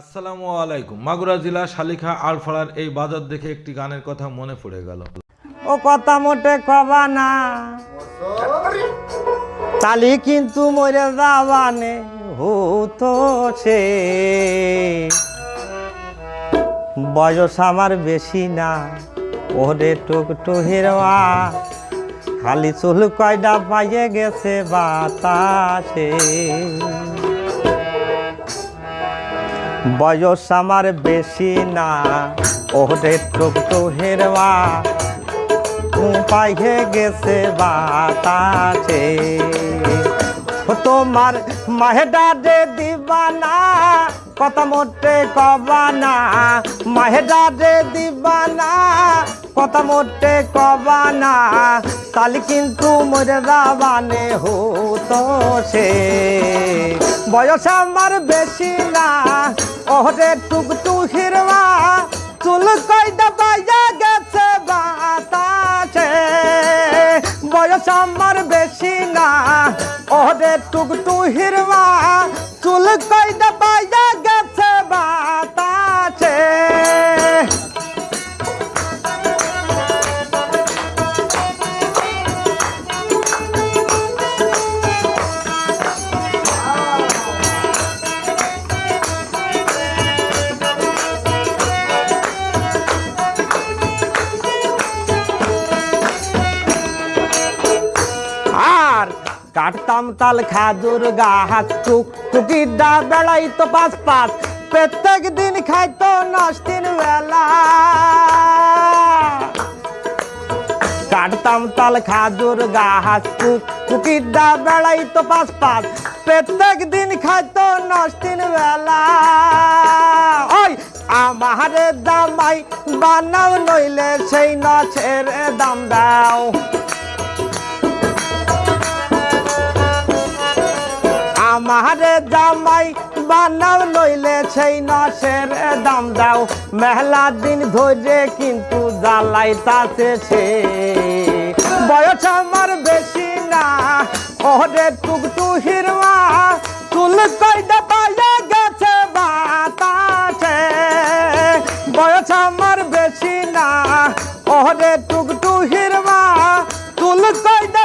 আসসালামু আলাইকুম। মাগুরা জেলা শালিখা আলফাড়ার এই বাজার দেখে একটি গানের কথা মনে পড়ে গেল। ও কথা মোটে কবা না। তালি কিন্তু মরে যাবানে হতো সে। বয়স আমার বেশি না, ওরে টুক টুহিরওয়া খালি চুল কয়টা পাইয়ে গেছে বাতাসে। বয়স আমার বেশি না। ওরে টুক টুহিরওয়া পাইয়ে গেছে বাতাসে। ও তোমার মাহেডা দে দিবানা কত মোটে কবানা। মাহেডা দে দিবানা কত মোটে কবানা। তালি কিন্তু মরে যাবানে হতো সে। বয়স আমার বেশি না ওরে টুকটু হিরবা চুল কই পাইয়া গেছে বাতাসে। বয়স আমার বেশি না ওরে টুকটু হিরবা চুল কয়টা কাটতাম তাল খাজুর গাছ টুক টুকিটা বেড়াইতো পাঁচ পাঁচ। প্রত্যেক দিন খাইতো নাস্তিন বেলা। কাটতাম তাল খাজুর গাছ টুক টুকিটা বেড়াইতো পাঁচ পাঁচ। প্রত্যেক দিন খাইতো নাস্তিন বেলা। ওই আমারে দামাই বানাও, নইলে সেই নাচের দাম দাও। আমারে জামাই বানাও লইলে সেই নসের দাম দাও। মেহলা দিন ধরে কিন্তু জ্বালাইতাছে সে। বয়স আমার বেশি না, ওরে টুকটু হিরমা চুল কইটা পাইয়া গেছে বাতাসে। বয়স আমার বেশি না, ওরে টুকটু হিরমা চুল কইটা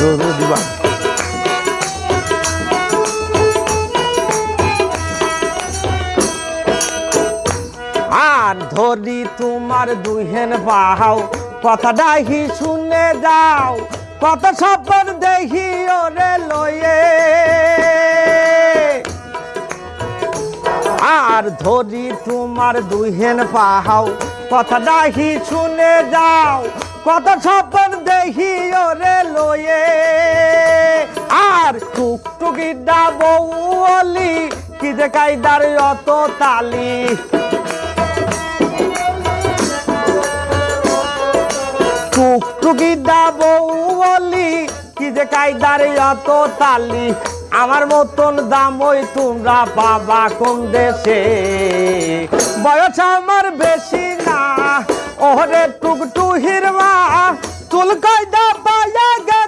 দিবা আর ধরি তোমার দুহেন পাহাও কথাটা হি শুনে যাও কত সপন দেখি ওরে লয়ে। আর ধরি তোমার দুহেন পাহাও কথাটা হি শুনে যাও কত স্বপ্ন দেখি ওরে লয়ে। আর টুকটুকিটা বউ অলি কি যে কায়দার অত তালি। টুকটুকিটা বউ অলি কি যে কায়দার অত তালি। আমার মতন দাম ওই তোমরা পাবা কোন দেশে। বয়স আমার বেশি না। ওরে টুকটু হিরমা চুল কয়দা পায়া বাতাসে